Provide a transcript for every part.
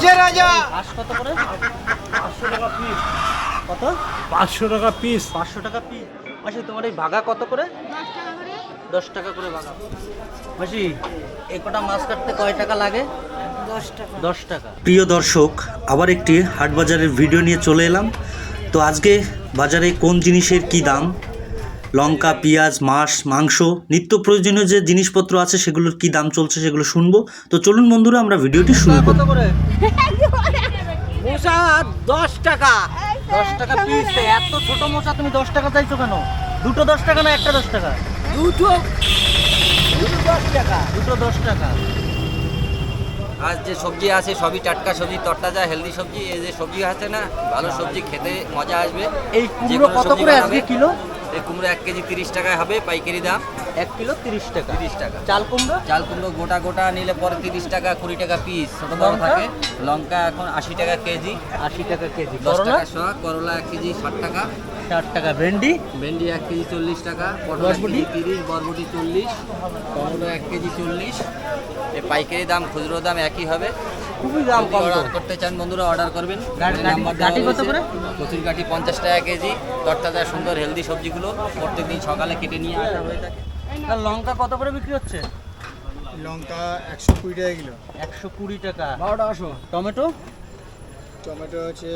ইলিশের রাজা। হাঁস কত করে? পাঁচশো টাকা পিস কত? পাঁচশো টাকা পিস পাঁচশো টাকা পিস মাসি তোমার এই ভাগা কত করে? দশ টাকা করে। ভাগা। মাসি এই কটা মাছ কাটতে কয় টাকা লাগে? দশ টাকা। দশ টাকা। প্রিয় দর্শক আবার একটি হাট বাজারের ভিডিও নিয়ে চলে এলাম। তো আজকে বাজারে কোন জিনিসের কি দাম? লঙ্কা পেঁয়াজ মাছ মাংস নিত্য প্রয়োজনীয় যে জিনিসপত্র আছে সেগুলোর কি দাম চলছে সেগুলো শুনব। তো চলুন বন্ধুরা আমরা ভিডিওটি শুরু করি কত করে। মোচা দশ টাকা। দশ টাকা পিস এত ছোট মোচা তুমি দশ টাকা চাইছো কেন? দুটো দশ টাকা না একটা দশ টাকা? দুটো। দুটো দশ টাকা। দুটো দশ টাকা। আজ যে সবজি আছে সবই টাটকা সবজি তরতাজা হেলদি সবজি। এই যে সবজি আছে না ভালো সবজি খেতে মজা আসবে। এই কুমড়ো কত করে আজকে কিলো? এই কুমড়ো এক কেজি তিরিশ টাকায় হবে পাইকারি দাম। এক কিলো তিরিশ টাকা। তিরিশ টাকা। চাল কুমড়ো? চাল কুমড়ো গোটা গোটা নিলে পরে তিরিশ টাকা কুড়ি টাকা পিস ছোট বড়? থাকে। লঙ্কা এখন আশি টাকা কেজি। আশি টাকা কেজি। দশ টাকা শোয়া করলা এক কেজি ষাট টাকা। ষাট টাকা ভেন্ডি। ভেন্ডি এক কেজি চল্লিশ টাকা পটল বরবটি? তিরিশ বরবটি চল্লিশ টমেটো এক কেজি চল্লিশ। এই পাইকারি দাম খুচরো দাম একই হবে। খুবই দাম কম অর্ডার করতে চান বন্ধুরা অর্ডার করবেন। গাটি- গাটি কত করে? কচুর গাঠি পঞ্চাশ টাকা কেজি। তরতাজা সুন্দর হেলদি সবজিগুলো প্রত্যেকদিন সকালে কেটে নিয়ে আসা হয়ে থাকে। আর লঙ্কা কত করে বিক্রি হচ্ছে? লঙ্কা একশো কুড়ি টাকা কিলো। একশো কুড়ি টাকা। টমেটো? টমেটো হচ্ছে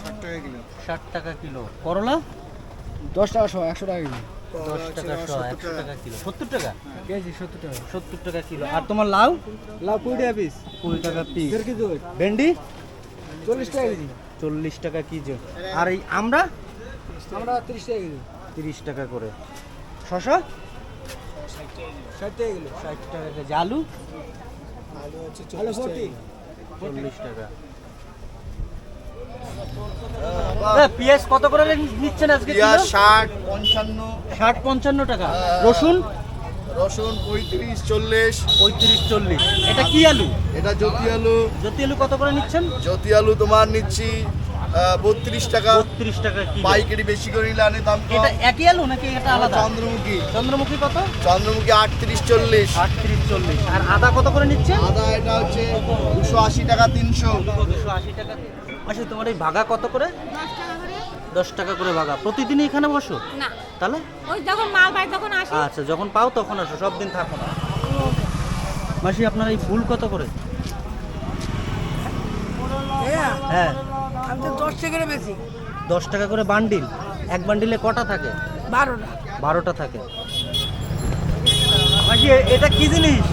ষাট টাকা কিলো। ষাট টাকা কিলো। করলা? দশ টাকা শো একশো টাকা কিলো। দশ টাকা শো একশো টাকা। কিলো। সত্তর টাকা? কেজি সত্তর টাকা। সত্তর টাকা কিলো। আর তোমার লাউ? লাভ কুড়ি টাকা পিস কুড়ি টাকা পিস ভেন্ডি? চল্লিশ টাকা কেজি। চল্লিশ টাকা কেজি। আর এই আমরা? আমরা তিরিশ টাকা কেজি। তিরিশ টাকা করে। শশা? ষাট টাকা কিলো। ষাট টাকা কেজি। আলু? আলু হচ্ছে চল্লিশ টাকা কিলো। চল্লিশ টাকা এ, পেঁয়াজ কত করে নিচ্ছেন আজকে পেঁয়াজ ষাট পঞ্চান্ন। ষাট পঞ্চান্ন টাকা। রসুন? রসুন পঁয়ত্রিশ চল্লিশ। পঁয়ত্রিশ চল্লিশ। এটা কি আলু? এটা জ্যোতি আলু। জ্যোতি আলু কত করে নিচ্ছেন? জ্যোতি আলু তোমার নিচ্ছি বত্রিশ টাকা। বত্রিশ টাকা পাইকারি বেশি করে নিলে আনে দাম এটা একই আলু নাকি এটা আলাদা? চন্দ্রমুখী। চন্দ্রমুখী কত? চন্দ্রমুখী আটত্রিশ চল্লিশ। আটত্রিশ চল্লিশ। আর আদা কত করে নিচ্ছে আদা এটা হচ্ছে দুশো আশি টাকা তিনশো। দুশো আশি টাকা আচ্ছা তোমার এই ভাগা কত করে? দশ টাকা করে। ভাগা। প্রতিদিনই এখানে বসো? না। তাহলে? ওই যখন মাল পাই তখন আসি। আচ্ছা যখন পাও তখন আসো সব দিন থাকো না। মাসি আপনার এই ফুল কত করে? হ্যাঁ। আমি তো দশ টাকা বেশি দশ টাকা করে বান্ডিল? এক বান্ডিলে কটা থাকে? বারোটা। বারোটা থাকে। মাসি এটা কি জিনিস?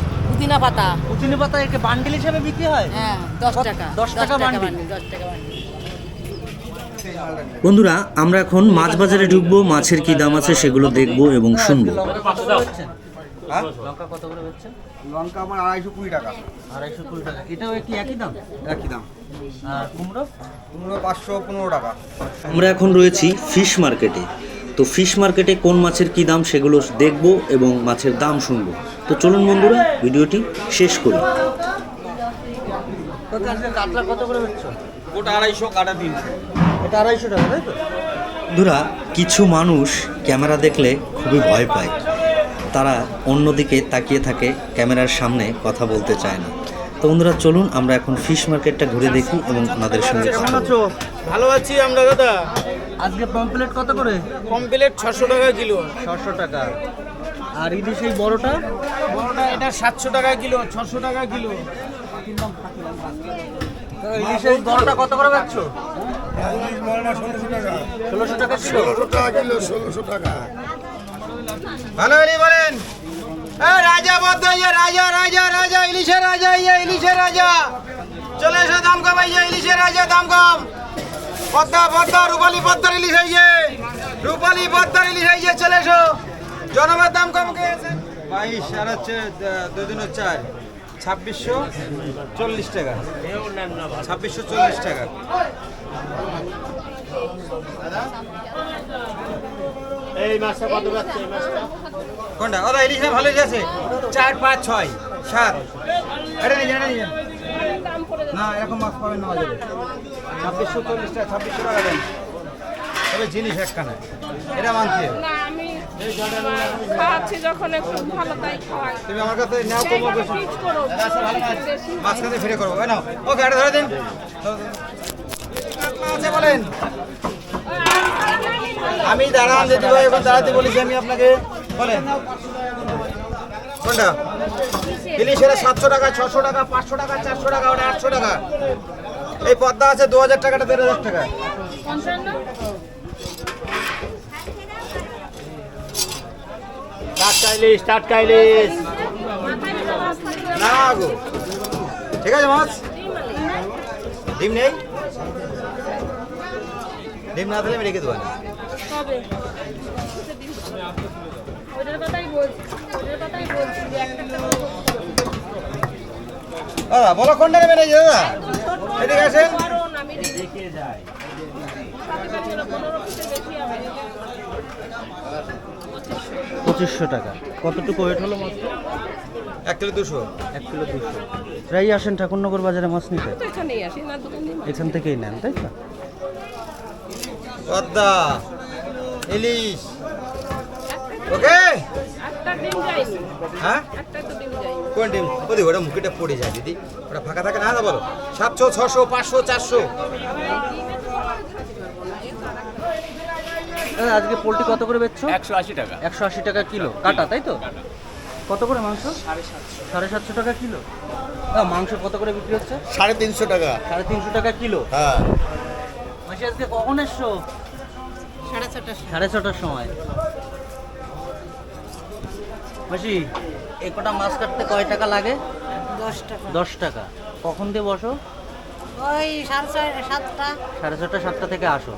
পুদিনা পাতা। পুচিনি পাতা একে বান্ডিল হিসেবে বিক্রি হয়? হ্যাঁ দশ? টাকা। দশ টাকা বান্ডিল? দশ টাকা বান্ডিল বন্ধুরা আমরা এখন মাছ বাজারে ঢুকবো মাছের কি দাম আছে সেগুলো দেখব এবং শুনব। লঙ্কা কত করে বেচছেন? লঙ্কা কত করে বেচছেন লঙ্কা আমার আড়াইশো কুড়ি টাকা। আড়াইশো কুড়ি টাকা। এটাও কি একই দাম? একই দাম। আর কুমড়ো? পনেরো পাঁচশো পনেরো টাকা। আমরা এখন রয়েছি ফিশ মার্কেটে তো ফিশ মার্কেটে কোন মাছের কি দাম সেগুলো দেখব এবং মাছের দাম শুনব। তো চলুন বন্ধুরা ভিডিওটি শেষ করি। কাতলা কত করে ওটা আড়াইশো কাটা তিনশো। এটা আড়াইশো টাকা তাই তো? বন্ধুরা কিছু মানুষ ক্যামেরা দেখলে খুবই ভয় পায়। তারা অন্যদিকে তাকিয়ে থাকে ক্যামেরার সামনে কথা বলতে চায় না। তো বন্ধুরা চলুন আমরা এখন ফিশ মার্কেটটা ঘুরে দেখি এবং ওনাদের সঙ্গে কথা বলি। আছো? ভালো আছি আমরা দাদা। আজকে পমপ্লেট কত করে? কমপ্লিট ছশো টাকা কিলো। ছশো টাকা। আর ইলিশ এই বড়টা? বড়টা এটা সাতশো টাকা কিলো ছশো টাকা কিলো। ইলিশের বড়টা কত করে ষোলোশো টাকা ছিল ভালো হলি বলেন। এ রাজা বদ্ধ ইয়ে রাজা রাজা রাজা ইলিশের রাজা ইয়ে ইলিশের রাজা। চলে এসো দাম কম ইলিশের রাজা দাম কম। পদ্মা পদ্মা রূপালী পদ্মার ইলিশ হয়েছে রূপালী পদ্মার ইলিশ হয়েছে চলে এসো। জনমের দাম কম বাইশ আর হচ্ছে দুদিন চার ছাব্বিশশো চল্লিশ টাকা। ছাব্বিশশো চল্লিশ টাকা। কোনটা? ওরা ইলিশে ভালো আছে চার পাঁচ ছয়। সাত। এটা নিয়ে এটা নিয়ে না এরকম মাছ পাবেন না বাজারে। ছাব্বিশশো চল্লিশ টাকা ছাব্বিশশো টাকা দেন। তবে জিনিস একখানা। এটা মানছে। তুমি আমার কাছে নাও কমো করো ফিরে করব। ওই নাও। ও গাড়ি ধরে দিন। আছে বলেন। আমি দাঁড়ান দিদি ভাই এখন দাঁড়াতে বলেছি আমি আপনাকে। বলেন। কোনটা? ইলিশের সাতশো টাকা ছশো টাকা পাঁচশো টাকা চারশো টাকা ওটা আটশো টাকা। এই পদ্মা আছে দু হাজার টাকাটা দেড় হাজার টাকা। টাটকা ইলিশ টাটকা ইলিশ না গো। ঠিক আছে মাছ? ডিম নেই? ডিম না দিলে আমি রেখে দেবো না। হবে ওইটার কথাই বলছি কথাই বলছি যে একটা একটা করে দাদা বলো কোনটা নেবেন এই দাদা? এদিকে আসেন। পঁচিশশো টাকা। কতটুকু ওয়েট হলো মাছ? এক কিলো দুশো। এক কিলো দুশো। প্রায় আসেন ঠাকুরনগর বাজারে মাছ নিতে? এখান থেকেই নেন তাই তো? পদ্মা ইলিশ। ওকে? হ্যাঁ? কোন ডিম ওদি ওটা মুখেটা পড়ে যায় দিদি। ওটা ফাঁকা থাকে না? না বলো। সাতশো ছশো পাঁচশো চারশো। দাদা, আজকে পোলট্রি কত করে বেচছো? একশো আশি টাকা। একশো আশি টাকা কিলো। কাটা তাই তো? কত করে মাংস? সাড়ে সাতশো টাকা কিলো। মাংস কত করে বিক্রি হচ্ছে? সাড়ে তিনশো টাকা। সাড়ে তিনশো টাকা কিলো? হ্যাঁ। মাসি আজকে কখন এসছো? সাড়ে ছটার সাড়ে ছটার সময়। মাসি এই কটা মাছ কাটতে কয় টাকা লাগে? দশ টাকা। দশ টাকা। কখন দিয়ে বসো? ওই সাড়ে ছয় সাতটা। সাড়ে ছটা সাতটা থেকে আসো।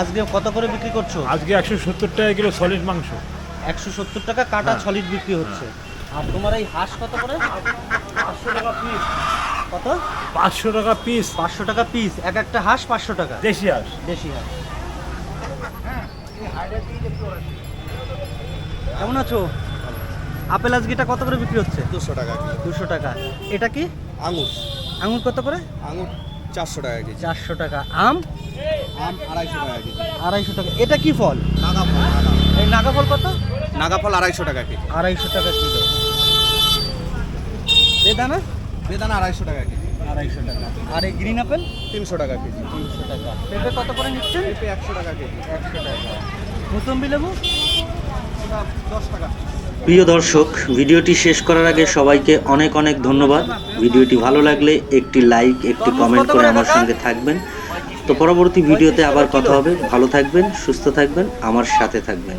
আজকে কত করে বিক্রি করছ? আজকে একশো সত্তর টাকা কিলো সলিড মাংস। একশো সত্তর টাকা কাটা সলিড বিক্রি হচ্ছে। আর তোমার এই হাঁস কত করে? পাঁচশো টাকা পিস কত? পাঁচশো টাকা পিস পাঁচশো টাকা পিস এক একটা হাঁস পাঁচশো টাকা। দেশি হাঁস। দেশি হাঁস। কেমন আছো? আপেল আজকেটা কত করে বিক্রি হচ্ছে? দুশো টাকা দুশো টাকা। এটা কি? আঙুর। আঙুর কত করে? আঙুর চারশো টাকা কেজি। চারশো টাকা। আম? আম আড়াইশো টাকা কেজি। আড়াইশো টাকা। এটা কি ফল? নাগা ফল এই নাগা ফল কত? নাগা ফল আড়াইশো টাকা কেজি। আড়াইশো টাকা কিলো। বেদানা? বেদানা আড়াইশো টাকা কেজি। আড়াইশো টাকা। আর এই গ্রিন আপেল তিনশো টাকা কেজি। তিনশো টাকা। পেঁপে কত করে নিচ্ছেন? পেঁপে একশো টাকা কেজি। একশো টাকা। মুসম্বি লেবু? দশ টাকা। প্রিয় দর্শক ভিডিওটি শেষ করার আগে সবাইকে অনেক অনেক ধন্যবাদ। ভিডিওটি ভালো লাগলে একটি লাইক একটি কমেন্ট করে আমার সঙ্গে থাকবেন। তো পরবর্তী ভিডিওতে আবার কথা হবে। ভালো থাকবেন সুস্থ থাকবেন আমার সাথে থাকবেন।